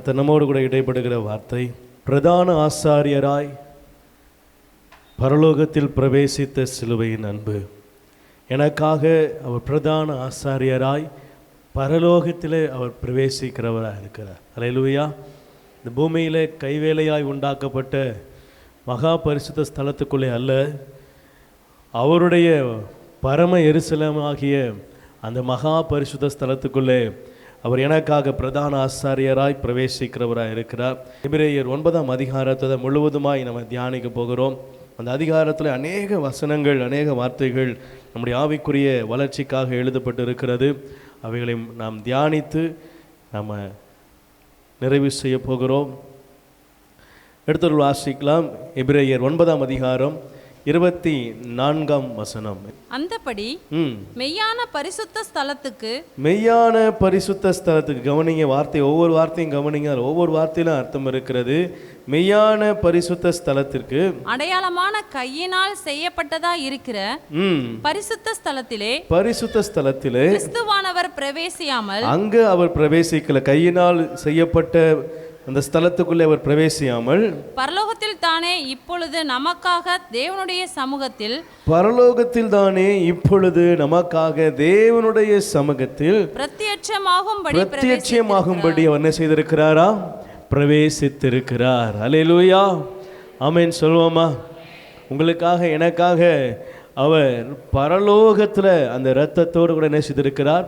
கர்த்தர் நம்மோடு கூட இடைப்படுகிற வார்த்தை. பிரதான ஆசாரியராய் பரலோகத்தில் பிரவேசித்த சிலுவையின் அன்பு. எனக்காக அவர் பிரதான ஆசாரியராய் பரலோகத்தில் அவர் பிரவேசிக்கிறவராக இருக்கிறார். அலையலுவையா இந்த பூமியில் கைவேலையாய் உண்டாக்கப்பட்ட மகா பரிசுத்த ஸ்தலத்துக்குள்ளே அல்ல. அவருடைய பரம எரிசலமாகிய அந்த மகா பரிசுத்த ஸ்தலத்துக்குள்ளே அவர் எனக்காக பிரதான ஆசாரியராய் பிரவேசிக்கிறவராய் இருக்கிறார். எபிரேயர் ஒன்பதாம் அதிகாரத்தை முழுவதுமாய் நம்ம தியானிக்க போகிறோம். அந்த அதிகாரத்தில் அநேக வசனங்கள் அநேக வார்த்தைகள் நம்முடைய ஆவிக்குரிய வளர்ச்சிக்காக எழுதப்பட்டு இருக்கிறது அவைகளை நாம் தியானித்து நம்ம நிறைவு செய்ய போகிறோம். எடுத்துள்ள வாசிக்கலாம் எபிரேயர் ஒன்பதாம் அதிகாரம் இருபத்தி நான்காம் வசனம் அந்தபடி மெய்யான பரிசுத்த ஸ்தலத்துக்கு மெய்யான பரிசுத்த ஸ்தலத்துக்கு கவனிங்க வார்த்தை ஒவ்வொரு வார்த்தையும் கவனிங்க ஒவ்வொரு வார்த்தையிலும் அர்த்தம் இருக்கிறது. மெய்யான பரிசுத்த ஸ்தலத்திற்கு அடையாளமான கையினால் செய்யப்பட்டதா இருக்கிற பரிசுத்த ஸ்தலத்திலே பரிசுத்த ஸ்தலத்திலே கிறிஸ்துவானவர் பிரவேசியாமல் அங்கு அவர் பிரவேசிக்கல. கையினால் செய்யப்பட்ட அந்த ஸ்தலத்துக்குள்ளே அவர் பிரவேசியாமல் பரலோகத்தில் தானே இப்பொழுது நமக்காக தேவனுடைய சமூகத்தில் பரலோகத்தில் தானே இப்பொழுது நமக்காக தேவனுடைய சமூகத்தில் பிரத்யட்சமாகும்படி பிரத்யட்சியமாகும்படி அவர் என்ன செய்திருக்கிறாரா? பிரவேசித்திருக்கிறார். அலையலூயா ஆமென் சொல்வோமா உங்களுக்காக எனக்காக அவர் பரலோகத்தில் அந்த இரத்தத்தோடு கூட என்ன செய்திருக்கிறார்?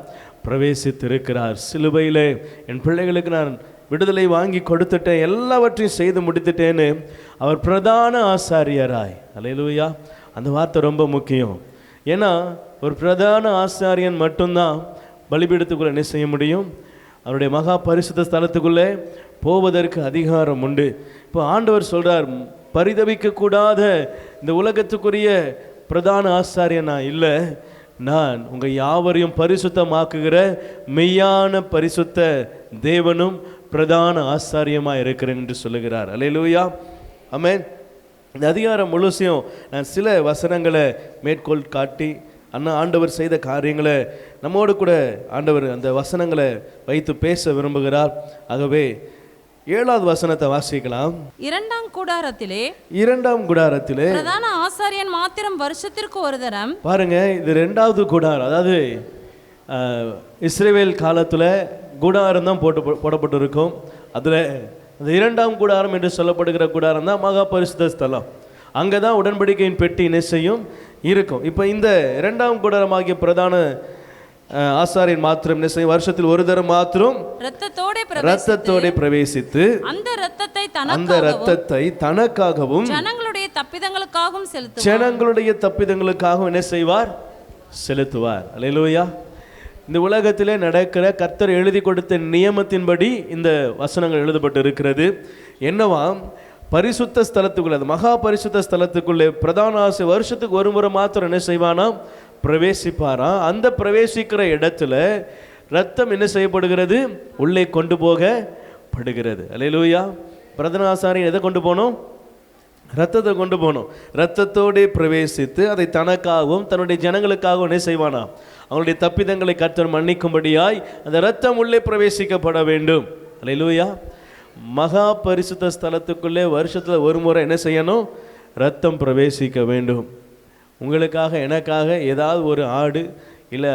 பிரவேசித்திருக்கிறார். சிலுவையில் என் பிள்ளைகளுக்கு நான் விடுதலை வாங்கி கொடுத்துட்டேன் எல்லாவற்றையும் செய்து முடித்துட்டேன்னு அவர் பிரதான ஆசாரியராய். அலையலூயா அந்த வார்த்தை ரொம்ப முக்கியம். ஏன்னா ஒரு பிரதான ஆசாரியன் மட்டும்தான் பலிபீடத்துக்குள்ளே என்ன செய்ய முடியும்? அவருடைய மகா பரிசுத்த ஸ்தலத்துக்குள்ளே போவதற்கு அதிகாரம் உண்டு. இப்போ ஆண்டவர் சொல்கிறார் பரிதவிக்கக்கூடாத இந்த உலகத்துக்குரிய பிரதான ஆசாரியன் நான் இல்லை. நான் உங்கள் யாவரையும் பரிசுத்தமாக்குகிற மெய்யான பரிசுத்த தேவனும் பிரதான ஆசாரியமா இருக்கிறேன் என்று சொல்லுகிறார். அல்லேலூயா ஆமென் இந்த அதிகாரம் முழுசையும் நான் சில வசனங்களை மேற்கோள் காட்டி அண்ணா ஆண்டவர் செய்த காரியங்களை நம்மோடு கூட ஆண்டவர் அந்த வசனங்களை வைத்து பேச விரும்புகிறார். ஆகவே ஏழாவது வசனத்தை வாசிக்கலாம். இரண்டாம் கூடாரத்திலே இரண்டாம் குடாரத்திலே பிரதான ஆசாரியன் மாத்திரம் வருஷத்திற்கு ஒரு தரம். பாருங்க இது ரெண்டாவது குடாரம். அதாவது இஸ்ரேவேல் காலத்தில் குடாரம் தான் போட்டு போடப்பட்டு இருக்கும் அதில் அந்த இரண்டாம் கூடாரம் என்று சொல்லப்படுகிற கூடாரம் தான் மகா பரிசுத்த ஸ்தலம். அங்கே தான் உடன்படிக்கையின் பெட்டி நிச்சயம் இருக்கும். இப்போ இந்த இரண்டாம் கூடாரமாகிய பிரதான அஹ், ஆசாரியன் மாத்திரம் நிச்சயம் வருஷத்தில் ஒரு தரம் மாத்திரம் ரத்தத்தோட பிரவேசித்து அந்த இரத்தத்தை அந்த ரத்தத்தை தனக்காகவும் ஜனங்களுடைய தப்பிதங்களுக்காகவும் ஜனங்களுடைய தப்பிதங்களுக்காக என்ன செய்வார்? செலுத்துவார். அல்லேலூயா இந்த உலகத்திலே நடக்கிற கர்த்தர் எழுதி கொடுத்த நியமத்தின்படி இந்த வசனங்கள் எழுதப்பட்டு இருக்கிறது என்னவாம் பரிசுத்த ஸ்தலத்துக்குள்ளே அது மகா பரிசுத்த ஸ்தலத்துக்குள்ளே பிரதான ஆசை வருஷத்துக்கு ஒரு முறை மாத்திரம் என்ன செய்வானா? பிரவேசிப்பாராம் அந்த பிரவேசிக்கிற இடத்துல ரத்தம் என்ன செய்யப்படுகிறது? உள்ளே கொண்டு போகப்படுகிறது. அல்லேலூயா. பிரதனாசாரி எதை கொண்டு போகணும் ரத்தத்தை கொண்டு போகணும். ரத்தத்தோடே பிரவேசித்து அதை தனக்காகவும் தன்னுடைய ஜனங்களுக்காகவும் என்ன செய்வானா? அவனுடைய தப்பிதங்களை கர்த்தர் மன்னிக்கும்படியாய் அந்த ரத்தம் உள்ளே பிரவேசிக்கப்பட வேண்டும். அல்லேலூயா மகா பரிசுத்த ஸ்தலத்துக்குள்ளே வருஷத்தில் ஒரு முறை என்ன செய்யணும்? ரத்தம் பிரவேசிக்க வேண்டும். உங்களுக்காக எனக்காக ஏதாவது ஒரு ஆடு இல்லை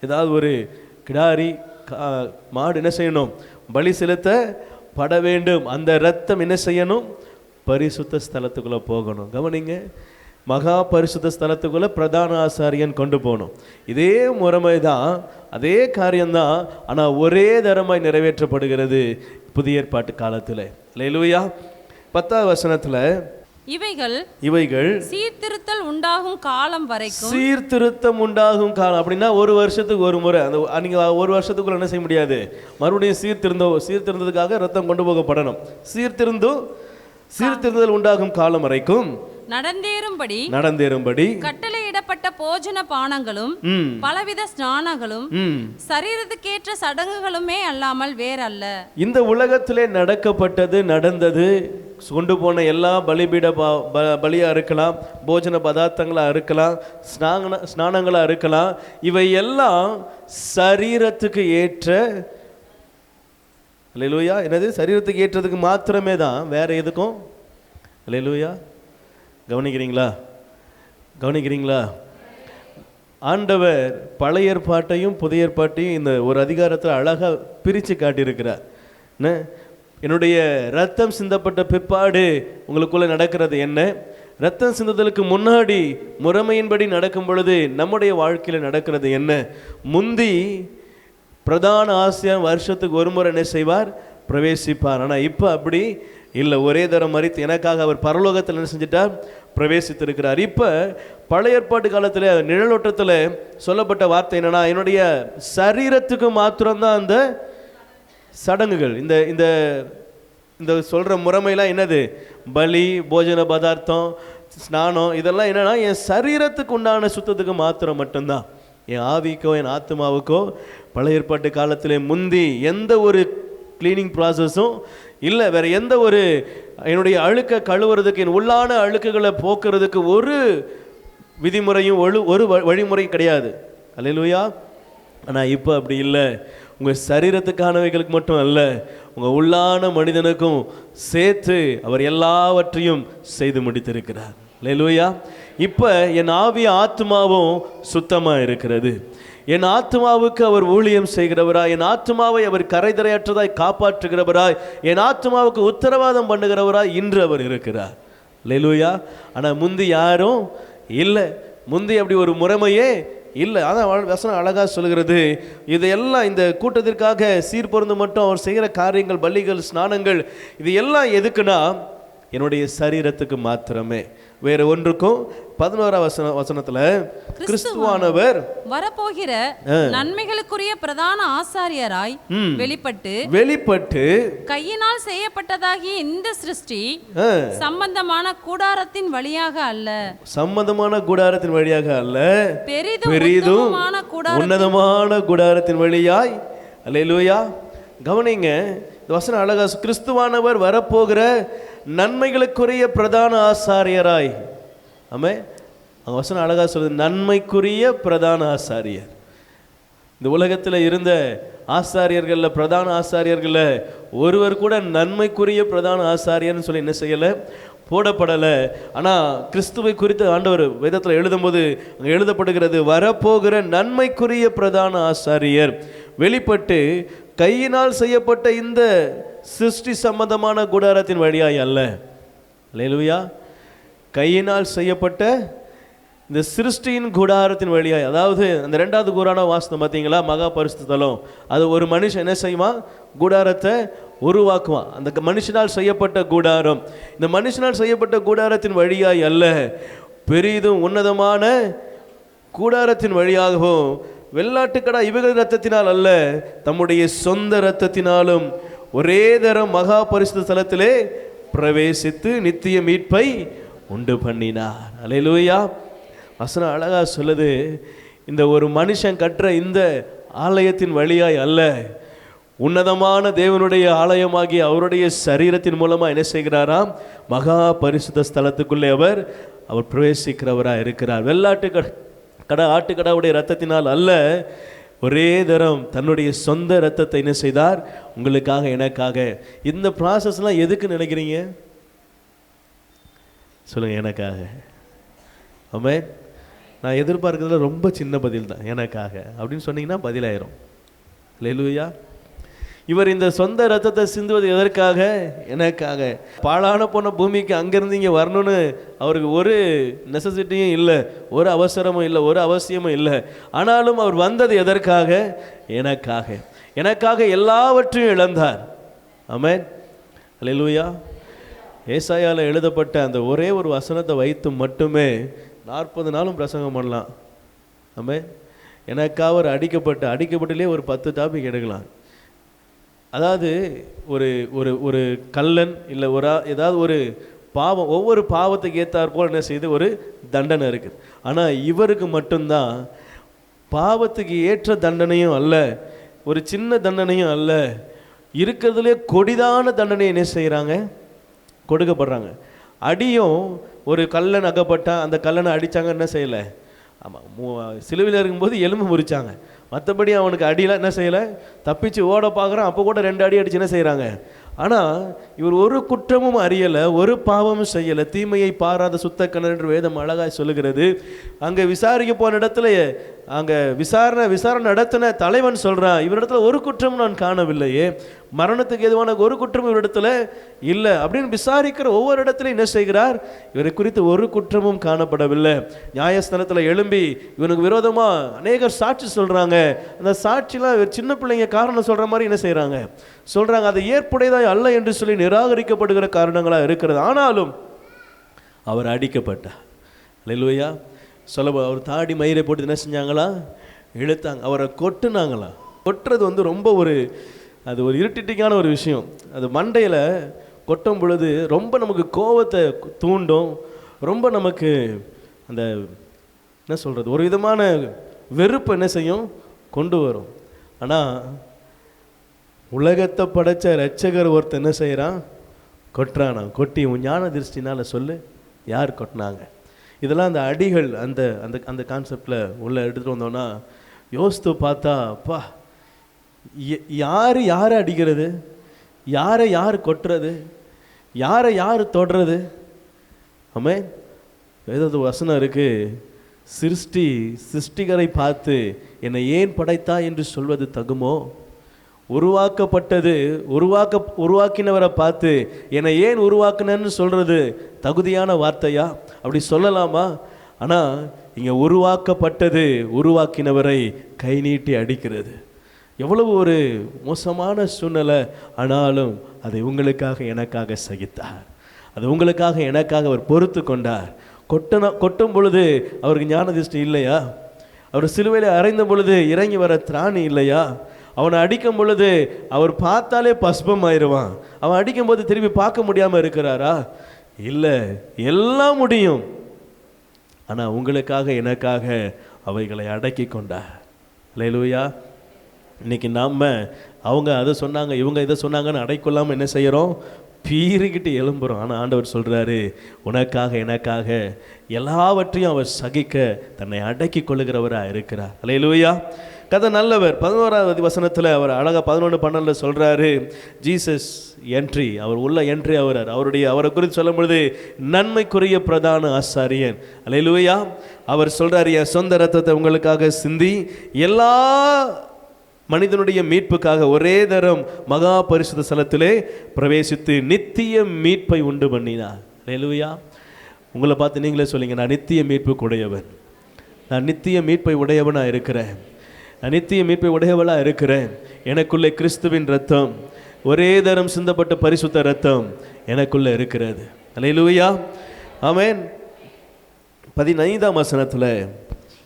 ஏதாவது ஒரு கிடாரி கா- மாடு என்ன செய்யணும்? பலி செலுத்த பட வேண்டும். அந்த ரத்தம் என்ன செய்யணும்? பரிசுத்த ஸ்தலத்துக்குள்ளே போகணும். கவனிங்க. மகா பரிசுத்த ஸ்தலத்துக்குள்ளே பிரதான ஆசாரியன் கொண்டு போகணும். இதே முறைமை தான் அதே காரியம்தான் ஆனால் ஒரே தரமாய் நிறைவேற்றப்படுகிறது புதிய ஏற்பாட்டு காலத்தில். லேலூயா பத்தாவது வசனத்தில் இவைகள் இவைகள் சீர்திருத்தல் உண்டாகும் காலம் வரைக்கும் சீர்திருத்தம் உண்டாகும் காலம். அப்படின்னா ஒரு வருஷத்துக்கு ஒரு முறை. அந்த நீங்க ஒரு வருஷத்துக்குள்ள என்ன செய்ய முடியாது? மறுபடியும் சீர்திருந்த சீர்திருந்ததுக்காக ரத்தம் கொண்டு போகப்படணும். சீர்திருந்தும் சீர்திருந்தல் உண்டாகும் காலம் வரைக்கும் நடந்தேறும்படி நடந்தேறும்படி கட்டளையிடப்பட்ட போஜன பானங்களும் பலவித ஸ்நானங்களும் சரீரத்துக்கேற்ற சடங்குகளுமே அல்லாமல் வேறல்ல. இந்த உலகத்திலே நடக்கப்பட்டது நடந்தது கொண்டு போன எல்லா பலிபீட பலியா இருக்கலாம் போஜன பதார்த்தங்களா இருக்கலாம் ஸ்நான ஸ்நானங்களா இருக்கலாம் இவை எல்லாம் சரீரத்துக்கு ஏற்ற லூயா என்னது? சரீரத்துக்கு ஏற்றதுக்கு மாத்திரமே தான் வேற எதுக்கும்? லூயா கவனிக்கிறீங்களா? கவனிக்கிறீங்களா? ஆண்டவர் பழைய ஏற்பாட்டையும் புதிய ஏற்பாட்டையும் இந்த ஒரு அதிகாரத்தில் அழகாக பிரித்து காட்டியிருக்கிறார். என்ன? என்னுடைய ரத்தம் சிந்தப்பட்ட பிற்பாடு உங்களுக்குள்ளே நடக்கிறது என்ன? ரத்தம் சிந்துதலுக்கு முன்னாடி முறைமையின்படி நடக்கும் பொழுது நம்முடைய வாழ்க்கையில் நடக்கிறது என்ன? முந்தி பிரதான ஆசிரியர் வருஷத்துக்கு ஒரு முறை என்ன செய்வார்? பிரவேசிப்பார். ஆனால் இப்போ அப்படி இல்லை. ஒரே தரம் மறித்து எனக்காக அவர் பரலோகத்தில் என்ன செஞ்சிட்டார்? பிரவேசித்திருக்கிறார். இப்போ பழைய ஏற்பாட்டு காலத்தில் நிழலோட்டத்தில் சொல்லப்பட்ட வார்த்தை என்னென்னா என்னுடைய சரீரத்துக்கு மாத்திரம்தான் அந்த சடங்குகள். இந்த இந்த இந்த சொல்கிற முறைமையெல்லாம் என்னது? பலி போஜன பதார்த்தம் ஸ்நானம் இதெல்லாம் என்னென்னா என் சரீரத்துக்கு உண்டான சுத்தத்துக்கு மாத்திரம் மட்டும்தான். என் ஆவிக்கோ என் ஆத்மாவுக்கோ பழைய ஏற்பாட்டு காலத்தில் முந்தி எந்த ஒரு க்ளீனிங் ப்ராசஸும் இல்லை வேற எந்த ஒரு என்னுடைய அழுக்க கழுவுறதுக்கு என் உள்ளான அழுக்குகளை போக்குறதுக்கு ஒரு விதிமுறையும் ஒழு ஒரு வ- கிடையாது. அல்லேலூயா. ஆனால் இப்போ அப்படி இல்லை. உங்கள் சரீரத்துக்கானவைகளுக்கு மட்டும் அல்ல உங்கள் உள்ளான மனிதனுக்கும் சேர்த்து அவர் எல்லாவற்றையும் செய்து முடித்திருக்கிறார். லேலுயா இப்போ என் ஆவி ஆத்மாவும் சுத்தமாக இருக்கிறது. என் ஆத்மாவுக்கு அவர் ஊழியம் செய்கிறவராய் என் ஆத்மாவை அவர் கரைதரையற்றதாய் காப்பாற்றுகிறவராய் என் ஆத்மாவுக்கு உத்தரவாதம் பண்ணுகிறவராய் இன்று அவர் இருக்கிறார். லெலுயா ஆனால் முந்தி யாரும் இல்லை. முந்தி அப்படி ஒரு முறைமையே இல்லை. அதான் வசனம் அழகாக சொல்கிறது இதையெல்லாம் இந்த கூட்டத்திற்காக சீர்பொருந்து மட்டும் அவர் செய்கிற காரியங்கள் பள்ளிகள் ஸ்நானங்கள் இது எல்லாம் எதுக்குன்னா என்னுடைய சரீரத்துக்கு மாத்திரமே. வேற ஒன்றுக்கும் பதினோரா வசன வசனத்துல கிறிஸ்துவானவர் வரப்போகிற நன்மைகளுக்குரிய பிரதான ஆசாரியராய் வெளிப்பட்டு வெளிப்பட்டு கையினால் செய்யப்பட்டதாகிய இந்த சிருஷ்டி சம்பந்தமான கூடாரத்தின் வழியாக அல்ல. சம்மதமான கூடாரத்தின் வழியாக அல்ல. பெரிதும் பெரிதும் உன்னதமான கூடாரத்தின் வழியாய். அல்லேலூயா. கவனிங்க இந்த வசனம் அழகா கிறிஸ்துவானவர் வரப்போகிற நன்மைகளுக்குரிய பிரதான ஆசாரியராய். ஆமே? அவங்க வசனம் அழகாக சொல்லுது நன்மைக்குரிய பிரதான ஆசாரியர். இந்த உலகத்தில் இருந்த ஆசாரியர்களில் பிரதான ஆசாரியர்களில் ஒருவர் கூட நன்மைக்குரிய பிரதான ஆசாரியர்னு சொல்லி என்ன செய்யலை? போடப்படலை. ஆனால் கிறிஸ்துவை குறித்து ஆண்டவர் வேதத்தில் எழுதும்போது அங்கே எழுதப்படுகிறது வரப்போகிற நன்மைக்குரிய பிரதான ஆசாரியர். வெளிப்பட்டு கையினால் செய்யப்பட்ட இந்த சிருஷ்டி சம்பந்தமான கூடாரத்தின் வழியாய் அல்ல. அல்லேலூயா. கையினால் செய்யப்பட்ட இந்த சிருஷ்டியின் கூடாரத்தின் வழியாய் அதாவது அந்த ரெண்டாவது கூறான வாசனம் பார்த்தீங்களா? மகா பரிசுத்தலம். அது ஒரு மனுஷன் என்ன செய்வான்? கூடாரத்தை உருவாக்குவான். அந்த க- மனுஷனால் செய்யப்பட்ட கூடாரம். இந்த மனுஷனால் செய்யப்பட்ட கூடாரத்தின் வழியாய் அல்ல. பெரிதும் உன்னதமான கூடாரத்தின் வழியாகவும் வெள்ளாட்டுக்கடா இவர்கள் ரத்தத்தினால் அல்ல தம்முடைய சொந்த இரத்தத்தினாலும் ஒரே தரம் மகா பரிசுத்த ஸ்தலத்திலே பிரவேசித்து நித்திய மீட்பை உண்டு பண்ணினார். அலையிலூயா வசனம் அழகா சொல்லுது இந்த ஒரு மனுஷன் கட்டுற இந்த ஆலயத்தின் வழியாய் அல்ல உன்னதமான தேவனுடைய ஆலயமாகிய அவருடைய சரீரத்தின் மூலமாக என்ன செய்கிறாராம்? மகா பரிசுத்த ஸ்தலத்துக்குள்ளே அவர் அவர் பிரவேசிக்கிறவராக இருக்கிறார் வெள்ளாட்டு கட கடை ஆட்டுக்கடாவுடைய ரத்தத்தினால் அல்ல ஒரே தரம் தன்னுடைய சொந்த ரத்தத்தை என்ன செய்தார்? உங்களுக்காக எனக்காக. இந்த ப்ராசஸ்லாம் எதுக்கு நினைக்கிறீங்க? சொல்லுங்கள் எனக்காக. ஆமே நான் எதிர்பார்க்கறதுல ரொம்ப சின்ன பதில் தான் எனக்காக. அப்படின்னு சொன்னீங்கன்னா பதிலாயிரும். லேலுயா இவர் இந்த சொந்த ரத்தத்தை சிந்துவது எதற்காக? எனக்காக. பாழான போன பூமிக்கு அங்கேருந்து இங்கே வரணும்னு அவருக்கு ஒரு நெசசிட்டியும் இல்லை ஒரு அவசரமும் இல்லை ஒரு அவசியமும் இல்லை. ஆனாலும் அவர் வந்தது எதற்காக? எனக்காக. எனக்காக எல்லாவற்றையும் இழந்தார். ஆமென். அல்லேலூயா ஏசாயால் எழுதப்பட்ட அந்த ஒரே ஒரு வசனத்தை வைத்து மட்டுமே நாற்பது நாளும் பிரசங்கம் பண்ணலாம். ஆமே எனக்காக அவர் அடிக்கப்பட்ட அடிக்கப்பட்டலே ஒரு பத்து டாபிக் எடுக்கலாம். அதாவது ஒரு ஒரு ஒரு கல்லன் இல்லை ஒரு ஏதாவது ஒரு பாவம் ஒவ்வொரு பாவத்துக்கு ஏற்றாற்போல் என்ன செய்து ஒரு தண்டனை இருக்குது. ஆனால் இவருக்கு மட்டும்தான் பாவத்துக்கு ஏற்ற தண்டனையும் அல்ல ஒரு சின்ன தண்டனையும் அல்ல இருக்கிறதுலே கொடிதான தண்டனை என்ன செய்கிறாங்க கொடுக்கப்படுறாங்க. அடியும் ஒரு கல்லன் அகப்பட்டால் அந்த கல்லனை அடித்தாங்க என்ன செய்யலை? ஆமாம் சிலுவையில் இருக்கும்போது எலும்பு முறிச்சாங்க. மற்றபடி அவனுக்கு அடியெலாம் என்ன செய்யலை? தப்பிச்சு ஓட பார்க்குறான். அப்போ கூட ரெண்டு அடி அடிச்சு என்ன செய்கிறாங்க ஆனால் இவர் ஒரு குற்றமும் அறியலை ஒரு பாவமும் செய்யலை. தீமையை பாராத சுத்த கணர் என்று வேதம் அழகாய் சொல்லுகிறது. அங்கே விசாரிக்க போன இடத்துல அங்கே விசாரணை விசாரணை நடத்தின தலைவன் சொல்கிறான் இவரிடத்துல ஒரு குற்றமும் நான் காணவில்லையே. மரணத்துக்கு எதுவான ஒரு குற்றமும் இவரிடத்துல இல்லை. அப்படின்னு விசாரிக்கிற ஒவ்வொரு இடத்துலையும் என்ன செய்கிறார்? இவரை குறித்து ஒரு குற்றமும் காணப்படவில்லை. நியாயஸ்தலத்தில் எழும்பி இவனுக்கு விரோதமாக அநேகர் சாட்சி சொல்கிறாங்க அந்த சாட்சிலாம் இவர் சின்ன பிள்ளைங்க காரணம் சொல்கிற மாதிரி என்ன செய்கிறாங்க சொல்கிறாங்க அது ஏற்புடையதாய் அல்ல என்று சொல்லி நிராகரிக்கப்படுகிற காரணங்களாக இருக்கிறது. ஆனாலும் அவர் அடிக்கப்பட்டார். அல்லேலூயா. சொல்ல அவர் தாடி மயிரை போட்டு என்ன செஞ்சாங்களா? இழுத்தாங்க. அவரை கொட்டுனாங்களா? கொட்டுறது வந்து ரொம்ப ஒரு அது ஒரு இருட்டிட்டிங்கான ஒரு விஷயம். அது மண்டையில் கொட்டும் பொழுது ரொம்ப நமக்கு கோவத்தை தூண்டும் ரொம்ப நமக்கு அந்த என்ன சொல்கிறது ஒரு விதமான வெறுப்பு என்ன செய்யும்? கொண்டு வரும். ஆனால் உலகத்தை படைச்ச ரட்சகர் ஒருத்தர் என்ன செய்கிறான் கொட்டுறானா? கொட்டி உன் ஞான திருஷ்டினால் சொல்லு யார் கொட்டினாங்க? இதெல்லாம் அந்த அடிகள் அந்த அந்த அந்த கான்செப்டில் உள்ளே எடுத்துகிட்டு வந்தோன்னா யோசித்து பார்த்தா அப்பா யார் யாரை அடிக்கிறது? யாரை யார் கொட்டுறது? யாரை யார் தொடுறது? ஆமே ஏதாவது வசனம் இருக்கு. சிருஷ்டி சிருஷ்டிகரை பார்த்து என்னை ஏன் படைத்தா என்று சொல்வது தகுமோ? உருவாக்கப்பட்டது உருவாக்க உருவாக்கினவரை பார்த்து என்னை ஏன் உருவாக்கினன்னு சொல்கிறது தகுதியான வார்த்தையா? அப்படி சொல்லலாமா? ஆனால் இங்கே உருவாக்கப்பட்டது உருவாக்கினவரை கை நீட்டி அடிக்கிறது. எவ்வளவு ஒரு மோசமான சூழ்நிலை ஆனாலும் அதை உங்களுக்காக எனக்காக சகித்தார். அது உங்களுக்காக எனக்காக அவர் பொறுத்து கொண்டார். கொட்டன கொட்டும் பொழுது அவருக்கு ஞான திருஷ்டி இல்லையா? அவர் சிலுவையில் அரைந்த பொழுது இறங்கி வர திராணி இல்லையா? அவனை அடிக்கும் பொழுது அவர் பார்த்தாலே பஸ்பம் ஆயிடுவான் அவன் அடிக்கும்போது திரும்பி பார்க்க முடியாமல் இருக்கிறாரா? இல்லை எல்லாம் முடியும். ஆனால் உங்களுக்காக எனக்காக அவைகளை அடக்கி கொண்டார். லேலூயா இன்னைக்கு நாம் அவங்க அதை சொன்னாங்க இவங்க இதை சொன்னாங்கன்னு அடைக்கொள்ளாமல் என்ன செய்கிறோம் பீறிக்கிட்டு எழும்புறோம். ஆனால் ஆண்டவர் சொல்கிறாரு உனக்காக எனக்காக எல்லாவற்றையும் அவர் சகிக்க தன்னை அடக்கி கொள்ளுகிறவராக இருக்கிறார். அல்லேலூயா கதை நல்லவர். பதினோராவது வசனத்தில் அவர் அழகா பதினொன்று பன்னெண்டில் சொல்கிறாரு ஜீசஸ் என்ட்ரி அவர் உள்ள என்ட்ரி அவரார் அவருடைய அவரை குறித்து சொல்லும் பொழுது நன்மைக்குரிய பிரதான ஆசாரியன். அல்லேலூயா அவர் சொல்கிறார் என் சொந்த ரத்தத்தை உங்களுக்காக சிந்தி எல்லா மனிதனுடைய மீட்புக்காக ஒரே தரம் மகா பரிசுத்த ஸ்தலத்திலே பிரவேசித்து நித்திய மீட்பை உண்டு பண்ணினார். அல்லேலூயா உங்களை பார்த்து நீங்களே சொல்லுங்க நான் நித்திய மீட்புக்கு உடையவன் நான் நித்திய மீட்பை உடையவனாக இருக்கிறேன். நான் நித்திய மீட்பை உடையவளாக இருக்கிறேன். எனக்குள்ளே கிறிஸ்துவின் ரத்தம் ஒரே தரம் சிந்தப்பட்ட பரிசுத்த ரத்தம் எனக்குள்ளே இருக்கிறது. அல்லேலூயா ஆமேன் பதினைந்தாம் வசனத்தில்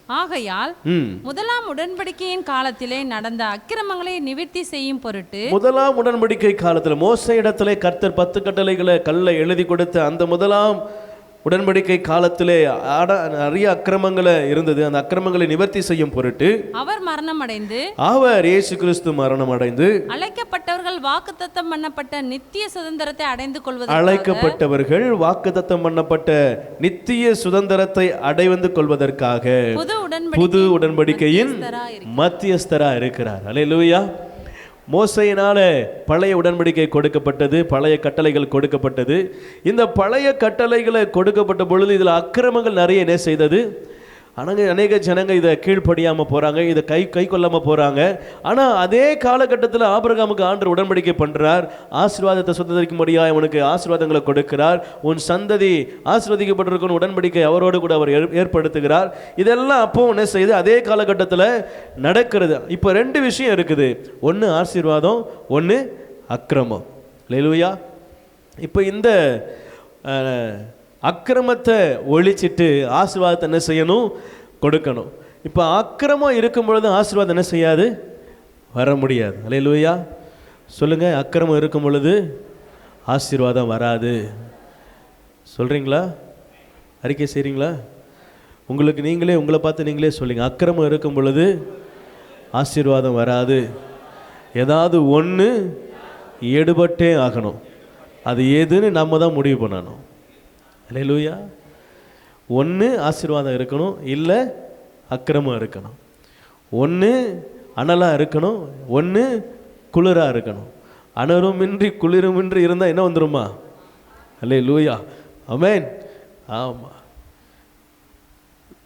ஆகையால் முதலாம் உடன்படிக்கையின் காலத்திலே நடந்த அக்கிரமங்களை நிவிர்த்தி செய்யும் பொருட்டு முதலாம் உடன்படிக்கை காலத்தில் மோச இடத்துல கர்த்தர் பத்து கட்டளைகளை கல்லை எழுதி கொடுத்த அந்த முதலாம் உடன்படிக்கை காலத்திலே நிறைய அக்கிரமங்களை இருந்தது. அந்த அக்கிரமங்களை நிவர்த்தி செய்யும் பொருட்டு அவர் மரணமடைந்து அவர் இயேசு கிறிஸ்து மரணம் அடைந்து அழைக்கப்பட்டவர்கள் வாக்குத்தத்தம் பண்ணப்பட்ட நித்திய சுதந்திரத்தை அடைந்து கொள்வதற்காக அழைக்கப்பட்டவர்கள் வாக்குத்தத்தம் பண்ணப்பட்ட நித்திய சுதந்திரத்தை அடைந்து கொள்வதற்காக புது உடன்படிக்கை புது உடன்படிக்கையின் மத்தியஸ்தரா இருக்கிறார் அல்லேலூயா மோசையினால் பழைய உடன்படிக்கை கொடுக்கப்பட்டது பழைய கட்டளைகள் கொடுக்கப்பட்டது. இந்த பழைய கட்டளைகளை கொடுக்கப்பட்ட பொழுது இதில் அக்கிரமங்கள் நிறைய என்ன செய்தது? ஆனால் அநேக ஜனங்க இதை கீழ்ப்படியாமல் போகிறாங்க இதை கை கை கொள்ளாமல் போகிறாங்க ஆனால் அதே காலகட்டத்தில் ஆபிரகாமுக்கு ஆண்டு உடன்படிக்கை பண்ணுறார் ஆசீர்வாதத்தை சுத்தரிக்கும்படியாக அவனுக்கு ஆசீர்வாதங்களை கொடுக்கிறார். உன் சந்ததி ஆசீர்வதிக்கப்பட்டிருக்கும் உடன்படிக்கை அவரோடு கூட அவர் ஏற்படுத்துகிறார். இதெல்லாம் அப்போ என்ன செய்யுது அதே காலகட்டத்தில் நடக்கிறது. இப்போ ரெண்டு விஷயம் இருக்குது. ஒன்று ஆசீர்வாதம் ஒன்று அக்கிரமம். லெலுவையா இப்போ இந்த அக்கிரமத்தை ஒழிச்சிட்டு ஆசீர்வாதத்தை என்ன செய்யணும்? கொடுக்கணும். இப்போ அக்கிரமம் இருக்கும் பொழுது ஆசீர்வாதம் என்ன செய்யாது? வர முடியாது. அல்லேலூயா. சொல்லுங்கள் அக்கிரமம் இருக்கும் பொழுது ஆசீர்வாதம் வராது. சொல்கிறீங்களா அறிக்கை செய்கிறீங்களா உங்களுக்கு நீங்களே உங்களை பார்த்து நீங்களே சொல்லுங்க. அக்கிரமம் இருக்கும் பொழுது ஆசீர்வாதம் வராது. ஏதாவது ஒன்று எடுபட்டே ஆகணும். அது எதுன்னு நம்ம தான் முடிவு பண்ணணும். அல்லேலூயா ஒன்று ஆசீர்வாதம் இருக்கணும் இல்லை அக்கிரமம் இருக்கணும். ஒன்று அனலாக இருக்கணும் ஒன்று குளிராக இருக்கணும். அனருமின்றி குளிருமின்றி இருந்தால் என்ன வந்துருமா? அல்லே லூயா அமேன் ஆமாம்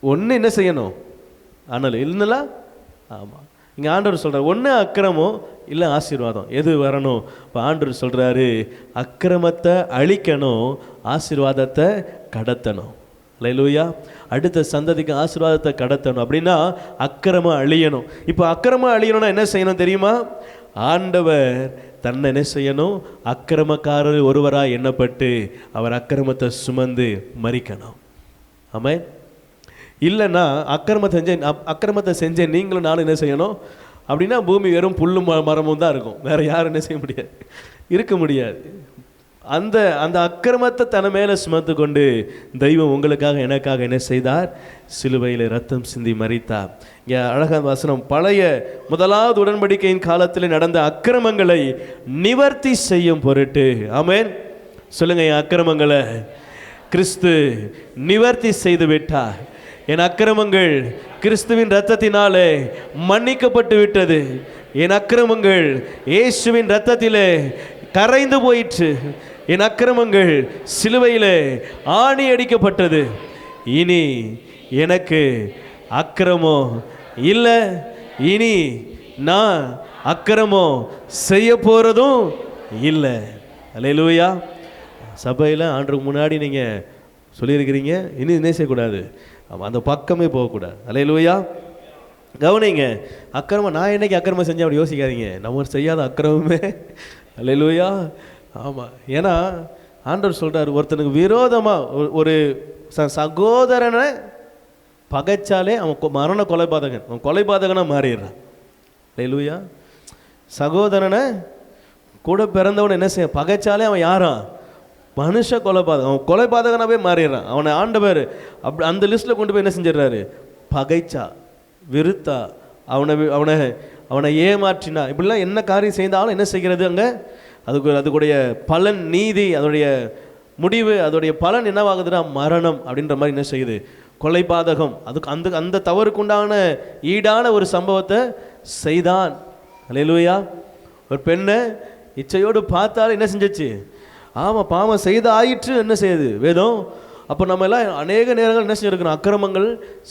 ஒன்று என்ன செய்யணும்? அனல் இல்லைன்னா? ஆமாம் இங்கே ஆண்டவர் சொல்கிறார் ஒன்று அக்கிரமம் இல்லை ஆசீர்வாதம். எது வரணும்? இப்போ ஆண்டவர் சொல்கிறாரு அக்கிரமத்தை அழிக்கணும் ஆசீர்வாதத்தை கடத்தணும். லூயா அடுத்த சந்ததிக்கு ஆசீர்வாதத்தை கடத்தணும். அப்படின்னா அக்கிரமம் அழியணும். இப்போ அக்கிரமம் அழியணும்னா என்ன செய்யணும் தெரியுமா? ஆண்டவர் தன்னை என்ன செய்யணும்? அக்கிரமக்காரர் ஒருவராக எண்ணப்பட்டு அவர் அக்கிரமத்தை சுமந்து மறிக்கணும். ஆமாம் இல்லைன்னா அக்கிரமத்தை செஞ்ச அப்- அக்கிரமத்தை செஞ்ச நீங்களும் நானும் என்ன செய்யணும்? அப்படின்னா பூமி வெறும் புல்லும் ம- மரமும் தான் இருக்கும். வேறு யாரும் என்ன செய்ய முடியாது. இருக்க முடியாது. அந்த அந்த அக்கிரமத்தை தன மேலே சுமத்து கொண்டு தெய்வம் உங்களுக்காக எனக்காக என்ன செய்தார்? சிலுவையில் ரத்தம் சிந்தி மறித்தார் இங்கே அழகான வசனம். பழைய முதலாவது உடன்படிக்கையின் காலத்தில் நடந்த அக்கிரமங்களை நிவர்த்தி செய்யும் பொருட்டு. ஆமேன். சொல்லுங்க என் அக்கிரமங்களை கிறிஸ்து நிவர்த்தி செய்து விட்டார். என் அக்கிரமங்கள் கிறிஸ்துவின் இரத்தத்தினாலே மன்னிக்கப்பட்டு விட்டது. என் அக்கிரமங்கள் இயேசுவின் இரத்தத்திலே கரைந்து போயிற்று. என் அக்கிரமங்கள் சிலுவையிலே ஆணி அடிக்கப்பட்டது. இனி எனக்கு அக்கிரமம் இல்லை. இனி நான் அக்கிரமம் செய்ய போகிறதும் இல்லை. அல்லேலூயா சபையில் ஆண்டுக்கு முன்னாடி நீங்கள் சொல்லியிருக்கிறீங்க. இனி என்ன செய்யக்கூடாது? ஆமாம் அந்த பக்கமே போகக்கூடாது. அல்லேலூயா. கவனிங்க அக்கிரமம் நான் என்னைக்கு அக்கிரமம் செஞ்சேன் அப்படி யோசிக்காதீங்க. நம்ம செய்யாத அக்கிரமமே. அல்லேலூயா. ஆமாம் ஏன்னா ஆண்டவர் சொல்கிறார் ஒருத்தனுக்கு விரோதமாக ஒரு ச சகோதரனை பகைச்சாலே அவன் கொ- மரண கொலைபாதகன். அவன் கொலைபாதகனாக மாறிடுறான். லூயா சகோதரனை கூட பிறந்தவன் என்ன செய்ய பகைச்சாலே அவன் யாரான்? மனுஷ கொலைபாதகம். அவன் கொலைபாதகனாகவே மாறிடுறான். அவனை ஆண்டவர் அப்படி அந்த லிஸ்ட்டில் கொண்டு போய் என்ன செஞ்சிடுறாரு? பகைச்சா விருத்தா அவனை அவனை அவனை ஏமாற்றினா. இப்படிலாம் என்ன காரியம் செய்தாலும் என்ன செய்கிறது அங்கே? அதுக்கு அதுக்குடைய பலன் நீதி அதோடைய முடிவு அதோடைய பலன் என்னவாகுதுன்னா மரணம் அப்படின்ற மாதிரி என்ன செய்யுது? கொலைபாதகம். அதுக்கு அந்த அந்த தவறுக்குண்டான ஈடான ஒரு சம்பவத்தை செய்தான். அலையிலுவையா ஒரு பெண்ணை இச்சையோடு பார்த்தாலும் என்ன செஞ்சிச்சு? ஆமாம் பாவம் செய்த ஆயிற்று என்ன செய்யுது? வேதம். அப்போ நம்ம எல்லாம் அநேக நேரங்கள் என்ன செஞ்சுருக்கணும்? அக்கிரமங்கள்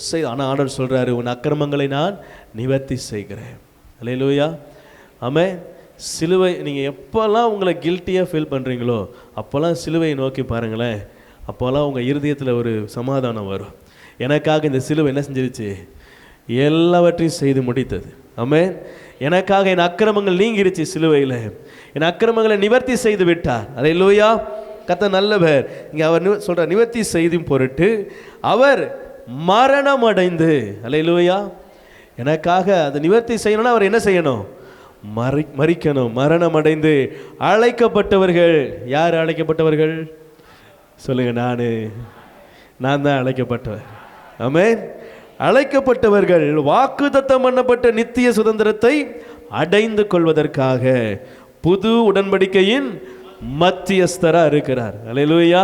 செய் ஆனால் ஆண்டவர் சொல்கிறாரு உன் அக்கிரமங்களை நான் நிவர்த்தி செய்கிறேன். அல்லேலூயா ஆமே சிலுவை நீங்கள் எப்போல்லாம் உங்களை கில்ட்டியாக ஃபீல் பண்ணுறீங்களோ அப்போல்லாம் சிலுவையை நோக்கி பாருங்களேன். அப்போல்லாம் உங்கள் இருதயத்தில் ஒரு சமாதானம் வரும். எனக்காக இந்த சிலுவை என்ன செஞ்சிருச்சு? எல்லாவற்றையும் செய்து முடித்தது. ஆமே எனக்காக என் அக்கிரமங்கள் நீங்கிருச்சு சிலுவையில். என் அக்கிரமங்களை நிவர்த்தி செய்து விட்டார். அதை லூயா கத்த நல்லவர். இங்கே அவர் நிவ நிவர்த்தி செய்தும் பொருட்டு அவர் மரணம் அடைந்து அலையிலூயா. எனக்காக அதை நிவர்த்தி செய்யணும்னா அவர் என்ன செய்யணும்? மறி மறிக்கணும். மரணம் அடைந்து அழைக்கப்பட்டவர்கள். யார் அழைக்கப்பட்டவர்கள்? சொல்லுங்கள் நான். நான் தான் அழைக்கப்பட்டவர். ஆமே அழைக்கப்பட்டவர்கள் வாக்குதத்தம் பண்ணப்பட்ட நித்திய சுதந்திரத்தை அடைந்து கொள்வதற்காக புது உடன்படிக்கையின் மத்தியஸ்தராக இருக்கிறார். அலையலூயா.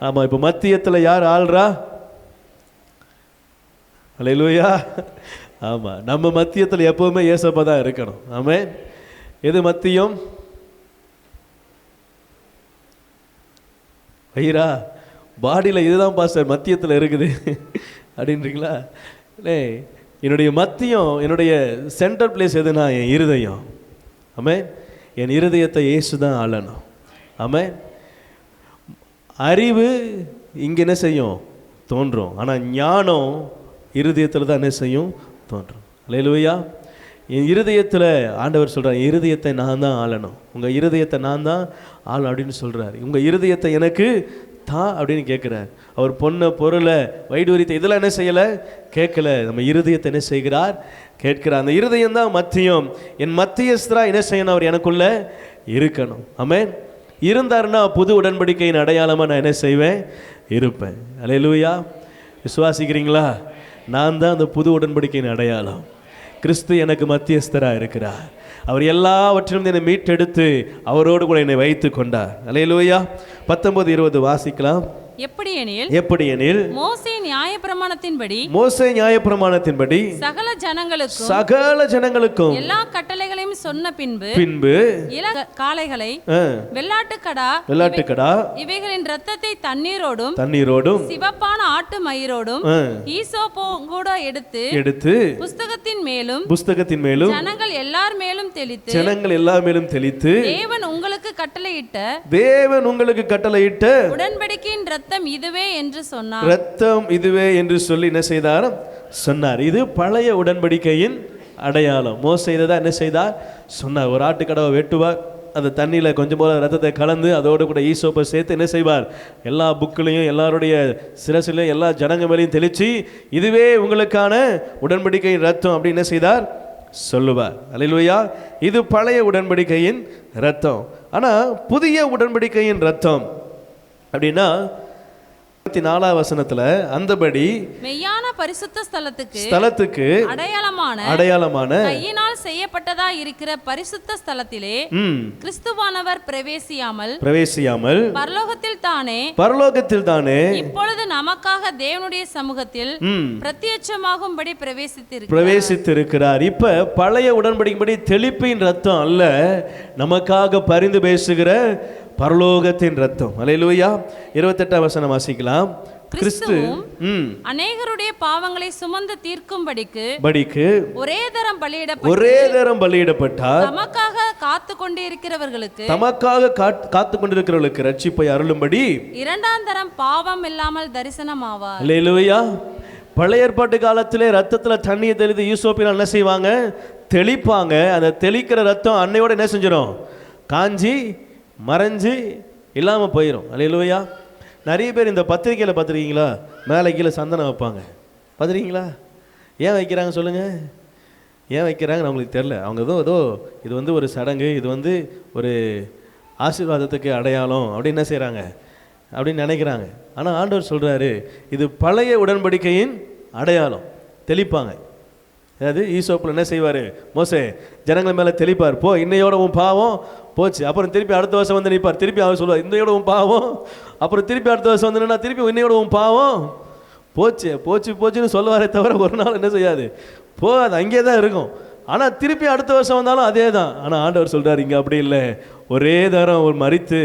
ஆமாம் இப்போ மத்தியத்தில் யார் ஆள்றா? அலையலூயா. ஆமாம் நம்ம மத்தியத்தில் எப்போவுமே ஏசப்பா தான் இருக்கணும். ஆமே. எது மத்தியம்? ஐயரா பாடியில் இதுதான் பாஸ்டர் மத்தியத்தில் இருக்குது. அப்படின்றீங்களா? இல்லை என்னுடைய மத்தியம் என்னுடைய சென்டர் பிளேஸ் எதுனா என் இருதயம். ஆமே என் இருதயத்தை இயேசு தான் ஆளணும். ஆமே அறிவு இங்கே என்ன செய்யும்? தோன்றும். ஆனால் ஞானம் இருதயத்தில் தான் என்ன செய்யும்? தோன்றும். அல்லேலூயா என் இருதயத்தில் ஆண்டவர் சொல்கிறார் என் இருதயத்தை நான் தான் ஆளணும். உங்கள் இருதயத்தை நான் தான் ஆள் அப்படின்னு சொல்கிறார் உங்கள் இருதயத்தை எனக்கு தான் அப்படின்னு கேட்குறார் அவர் பொண்ணை பொருளை வைடூரியத்தை இதெல்லாம் என்ன செய்யலை? கேட்கல நம்ம இருதயத்தை என்ன செய்கிறார்? கேட்கிறார். அந்த இருதயம் தான் மத்தியம். என் மத்தியஸ்தரா என்ன செய்யணும் அவர் எனக்குள்ள? இருக்கணும். ஆமென். இருந்தாருன்னா புது உடன்படிக்கையின் அடையாளமாக நான் என்ன செய்வேன்? இருப்பேன். அல்லேலூயா விசுவாசிக்கிறீங்களா? நான் தான் அந்த புது உடன்படிக்கையின் அடையாளம். கிறிஸ்து எனக்கு மத்தியஸ்தராக இருக்கிறார். அவர் எல்லாவற்றிலும் என்னை மீட்டெடுத்து அவரோடு கூட என்னை வைத்து கொண்டார் அல்லேலூயா. பத்தொன்பது இருபது வாசிக்கலாம். எப்படியெனில்? எப்படி எனில் மோசே நியாயப்பிரமாணத்தின்படி மோசே நியாயப்பிரமாணத்தின்படி சகல ஜனங்களுக்கும் சகல ஜனங்களுக்கும் எல்லா கட்டளைகளையும் சொன்ன பின்பு பின்பு இள காளைகளை வெள்ளாட்டுக்கடா வெள்ளாட்டுக்கடா இவைகளின் இரத்தத்தை தண்ணீரோடும் தண்ணீரோடும் சிவப்பான ஆட்டு மயிரோடும் ஆ, ஈசோப்பும் கூட எடுத்து எடுத்து புஸ்தகத்தின் மேலும் புஸ்தகத்தின் மேலும் ஜனங்கள் எல்லார் மேலும் தெளித்து ஜனங்கள் எல்லா மேலும் தெளித்து தேவன் உங்களுக்கு கட்டளையிட்ட தேவன் உங்களுக்கு கட்டளையிட்ட உடன்படிக்கையின் இரத்தம் இதுவே என்று சொன்னார். ரத்தம் இதுவே என்று சொல்லி என்ன செய்தார்? சொன்னார். இது பழைய உடன்படிக்கையின் அடையாளம். மோச தான் என்ன செய்தார்? சொன்னார். ஒரு ஆட்டுக்கடவை வெட்டுவார். அந்த தண்ணியில் கொஞ்சம் போல ரத்தத்தை கலந்து அதோடு கூட ஈசோப்பை சேர்த்து என்ன செய்வார்? எல்லா புக்கிலையும் எல்லாருடைய சிரசிலையும் எல்லா ஜனங்க மேலேயும் தெளித்து இதுவே உங்களுக்கான உடன்படிக்கையின் ரத்தம் அப்படின்னு என்ன செய்தார்? சொல்லுவார். அல்லேலூயா இது பழைய உடன்படிக்கையின் ரத்தம். ஆனால் புதிய உடன்படிக்கையின் ரத்தம் அப்படின்னா இருபத்தி நாலாம் வசனத்துல அந்தபடி மெய்யான பரிசுத்த ஸ்தலத்துக்கு ஸ்தலத்துக்கு அடையாளமான அடையாளமான கையினால் செய்யப்பட்டதா இருக்கிற பரிசுத்த ஸ்தலத்திலே கிறிஸ்துவானவர் பிரவேசியாமல் பிரவேசியாமல் பரலோகத்தில் தானே பரலோகத்தில் தானே இப்பொழுது நமக்காக தேவனுடைய சமூகத்தில் பிரத்யட்சமாகும்படி பிரவேசித்திருக்கிறார். பிரவேசித்திருக்கிறார். இப்ப பழைய உடன்படிக்கைப்படி தெளிப்பின் ரத்தம் அல்ல நமக்காக பரிந்து பேசுகிற பரலோகத்தின் ரத்தம். அலையிலூயா இருபத்தெட்டாம் வசனம் வாசிக்கலாம். கிறிஸ்து அநேகருடைய பாவங்களை சுமந்து தீர்க்கும்படிக்கு படிக்கு ஒரே தரம் பலியிடப்பட்டு ஒரே தரம் பலியிடப்பட்டார். தமக்காக காத்து கொண்டிருக்கிறவர்களுக்கு தமக்காக காத்- காத்து கொண்டிருக்கிறவர்களுக்கு ரட்சிப்பை அருளும்படி இரண்டாம் தரம் பாவம் இல்லாமல் தரிசனமாவார். அல்லேலூயா பழைய ஏற்பாட்டு காலத்திலே ரத்தத்துல தண்ணியை தெளித்து யூசோப்பினால் என்ன செய்வாங்க? தெளிப்பாங்க. அந்த தெளிக்கிற ரத்தம் அன்னையோட என்ன செஞ்சிடும் காஞ்சி மறைஞ்சு இல்லாமல் போயிடும் அல்லேலூயா. நிறைய பேர் இந்த பத்திரிக்கையில் பார்த்துருக்கீங்களா? மேலே கீழே சந்தனம் வைப்பாங்க. பார்த்துருக்கீங்களா? ஏன் வைக்கிறாங்க சொல்லுங்கள் ஏன் வைக்கிறாங்கன்னு அவங்களுக்கு தெரில அவங்க ஏதோ ஏதோ இது வந்து ஒரு சடங்கு இது வந்து ஒரு ஆசீர்வாதத்துக்கு அடையாளம் அப்படின்னு என்ன செய்கிறாங்க அப்படின்னு நினைக்கிறாங்க. ஆனால் ஆண்டவர் சொல்கிறாரு இது பழைய உடன்படிக்கையின் அடையாளம். தெளிப்பாங்க. அதாவது ஈசோப்பில் என்ன செய்வார்? மோசே ஜனங்கள் மேலே தெளிப்பார். போ இன்னையோட உன் பாவம் போச்சு. அப்புறம் திருப்பி அடுத்த வருஷம் வந்து நிற்பார் திருப்பி அவர் சொல்லுவார் இன்னையோட உன் பாவம். அப்புறம் திருப்பி அடுத்த வருஷம் வந்து திருப்பி இன்னையோட உன் பாவம். போச்சு போச்சு போச்சுன்னு சொல்லுவாரே தவிர ஒரு நாள் என்ன செய்யாது. போ அது அங்கேயே தான் இருக்கும். ஆனால் திருப்பி அடுத்த வருஷம் வந்தாலும் அதே தான் ஆனால் ஆண்டவர் சொல்கிறார் இங்கே அப்படி இல்லை. ஒரே தரம் ஒரு மறித்து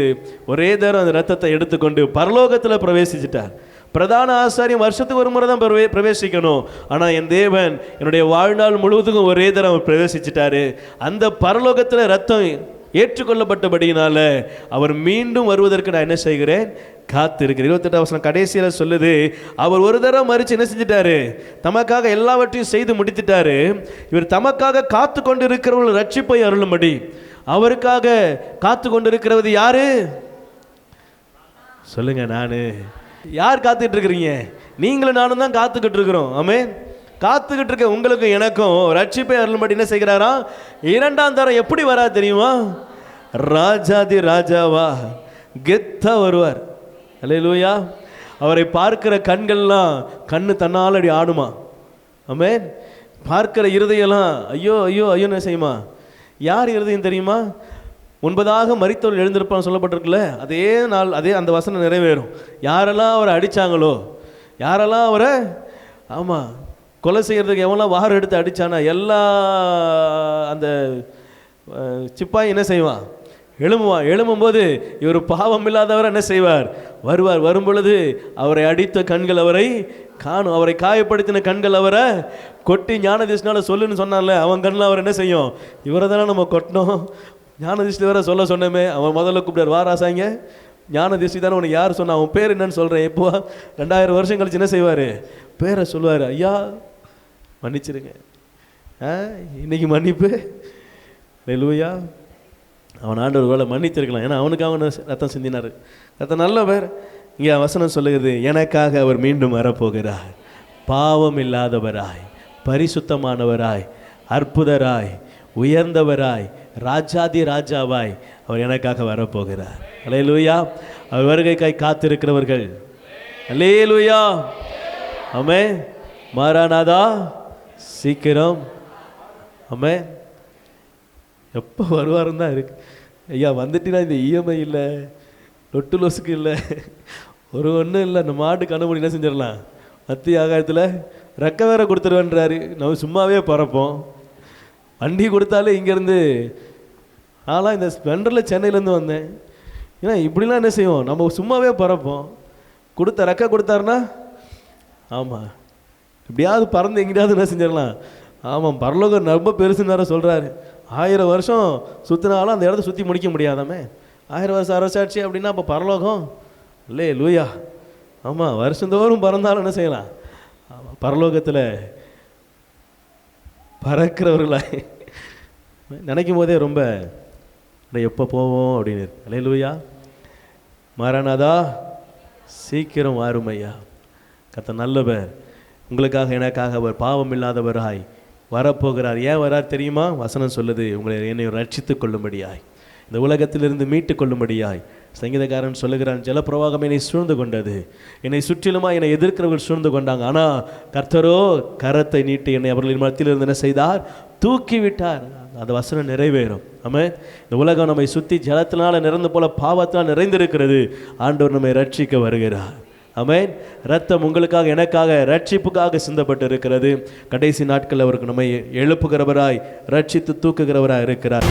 ஒரே தரம் அந்த ரத்தத்தை எடுத்துக்கொண்டு பரலோகத்தில் பிரவேசிச்சிட்டார். பிரதான ஆசாரியம் வருஷத்துக்கு ஒரு முறை தான் பிரவே பிரவேசிக்கணும். ஆனால் என் தேவன் என்னுடைய வாழ்நாள் முழுவதுக்கும் ஒரே தரம் பிரவேசிச்சிட்டாரு. அந்த பரலோகத்தில் ரத்தம் ஏற்றுக்கொள்ளப்பட்டபடியினால அவர் மீண்டும் வருவதற்கு நான் என்ன செய்கிறேன்? காத்திருக்கிறேன். இருபத்தெட்டாம் வசனம் கடைசியில் சொல்லுது அவர் ஒரு தடவை மறித்து என்ன செஞ்சிட்டாரு? தமக்காக எல்லாவற்றையும் செய்து முடித்துட்டாரு. இவர் தமக்காக காத்து கொண்டு இருக்கிறவர்கள் ரட்சிப்பை அருளும்படி. அவருக்காக காத்து கொண்டு இருக்கிறது யாரு? சொல்லுங்க நானு. யார் காத்துக்கிட்டு இருக்கிறீங்க? நீங்களும் நானும் தான் காத்துக்கிட்டு இருக்கிறோம். ஆமே காத்துக்கிட்டு இருக்க உங்களுக்கும் எனக்கும் ரட்சிப்பை அருள்படி என்ன செய்கிறாரா? இரண்டாம் தரம் எப்படி வரா தெரியுமா? ராஜாதி ராஜாவா கெத்தா வருவார். அல்லேலூயா அவரை பார்க்கிற கண்கள்லாம் கண்ணு தன்னால் அடி ஆடுமா? ஆமே பார்க்கிற இருதயெல்லாம் ஐயோ ஐயோ ஐயோ என்ன செய்யுமா? யார் இருதயம் தெரியுமா? முன்பதாக மரித்தவர்கள் எழுந்திருப்பான்னு சொல்லப்பட்டிருக்குல்ல அதே நாள் அதே அந்த வசனம் நிறைவேறும். யாரெல்லாம் அவரை அடிச்சாங்களோ யாரெல்லாம் அவரை ஆமாம் கொலை செய்யறதுக்கு எவன்லாம் வாரம் எடுத்து அடித்தானா எல்லா அந்த சிப்பாய் என்ன செய்வான்? எழும்புவான். எழும்பும்போது இவர் பாவம் இல்லாதவர் என்ன செய்வார்? வருவார். வரும்பொழுது அவரை அடித்த கண்கள் அவரை காணும். அவரை காயப்படுத்தின கண்கள் அவரை கொட்டி ஞானதிஷ்னால சொல்லுன்னு சொன்னான்ல அவன் கண்ணில் அவர் என்ன செய்யும்? இவரை தானே நம்ம கொட்டினோம் ஞானதிஷ்டி வேற சொல்ல சொன்னமே. அவன் முதல்ல கூப்பிட்டார் வாராசாங்க ஞானதிஷ்டி தானே உனக்கு யார் சொன்னான் அவன் பேர் என்னன்னு சொல்கிறேன் எப்போ? ரெண்டாயிரம் வருஷம் கழிச்சு என்ன செய்வார்? பேரை சொல்லுவார். ஐயா மன்னிச்சிருங்க ஆ இன்னைக்கு மன்னிப்பு. லூயா அவன் ஆண்டு ஒரு வேலை மன்னித்திருக்கலாம். ஏன்னா அவனுக்கு அவன் ரத்தம் சிந்தினார். ரத்தம் நல்ல பேர் இங்கே வசனம் சொல்லுகிறது எனக்காக அவர் மீண்டும் வரப்போகிறார். பாவம் இல்லாதவராய் பரிசுத்தமானவராய் அற்புதராய் உயர்ந்தவராய் ராஜாதி ராஜாவாய் அவர் எனக்காக வரப்போகிறார். அலே லூயா அவர் வருகைக்காய் காத்திருக்கிறவர்கள். அலே லூயா அமே மாறானாதா? சீக்கிரம். அம்மே எப்போ வருவாருன்னு தான் இருக்கு. ஐயா வந்துட்டீங்கன்னா இந்த இஎம்ஐ இல்லை லொட்டு லொசுக்கு இல்லை ஒரு ஒன்றும் இல்லை. இந்த மாட்டு கண்டுபிடி என்ன செஞ்சிடலாம்? மத்திய ஆகாயத்தில் ரெக்க வேற கொடுத்துருவேன்றாரு. நம்ம சும்மாவே பறப்போம். வண்டி கொடுத்தாலே இங்கேருந்து ஆனால் இந்த ஸ்பெண்டரில் சென்னையிலேருந்து வந்தேன். ஏன்னா இப்படிலாம் என்ன செய்வோம்? நம்ம சும்மாவே பறப்போம். கொடுத்த ரெக்க கொடுத்தாருன்னா ஆமாம் எப்படியாவது பறந்து எங்கேயாவது என்ன செஞ்சிடலாம். ஆமாம் பரலோகம் ரொம்ப பெருசுன்னு வேற சொல்கிறாரு ஆயிரம் வருஷம் சுற்றினாலும் அந்த இடத்த சுற்றி முடிக்க முடியாதாமே? ஆயிரம் வருஷம் அரசாட்சி அப்படின்னா அப்போ பரலோகம்? இல்லே லூயா ஆமாம் வருஷந்தோறும் பறந்தாலும் என்ன செய்யலாம்? ஆமாம் பரலோகத்தில் பறக்கிறவர்களாய். நினைக்கும் போதே ரொம்ப எப்போ போவோம்? அப்படின்னு. அலே லூயா மாறானாதா சீக்கிரம் வாரும் ஐயா கத்த நல்லவர். உங்களுக்காக எனக்காக அவர் பாவம் இல்லாதவராய் வரப்போகிறார். ஏன் வரார் தெரியுமா? வசனம் சொல்லுது உங்களை என்னை ரட்சித்துக் கொள்ளும்படியாய் இந்த உலகத்திலிருந்து மீட்டு கொள்ளும்படியாய் சங்கீதக்காரன் சொல்லுகிறான் ஜலப்பிரவாகம் என்னை சூழ்ந்து கொண்டது. என்னை சுற்றிலுமா என்னை எதிர்க்கிறவர்கள் சூழ்ந்து கொண்டாங்க. ஆனால் கர்த்தரோ கரத்தை நீட்டி என்னை அவர்களின் மத்தியிலிருந்து என்ன செய்தார்? தூக்கி விட்டார் அந்த வசனம் நிறைவேறும். நம்ம இந்த உலகம் நம்மை சுற்றி ஜலத்தினால நிறந்து போல பாவத்தினால் நிறைந்திருக்கிறது. ஆண்டவர் நம்மை ரட்சிக்க வருகிறார். அமேன் ரத்தம் உங்களுக்காக எனக்காக ரட்சிப்புக்காக சிந்தப்பட்டு இருக்கிறது கடைசி நாட்களில் அவருக்கு நம்மை எழுப்புகிறவராய் ரட்சித்து தூக்குகிறவராய் இருக்கிறார்.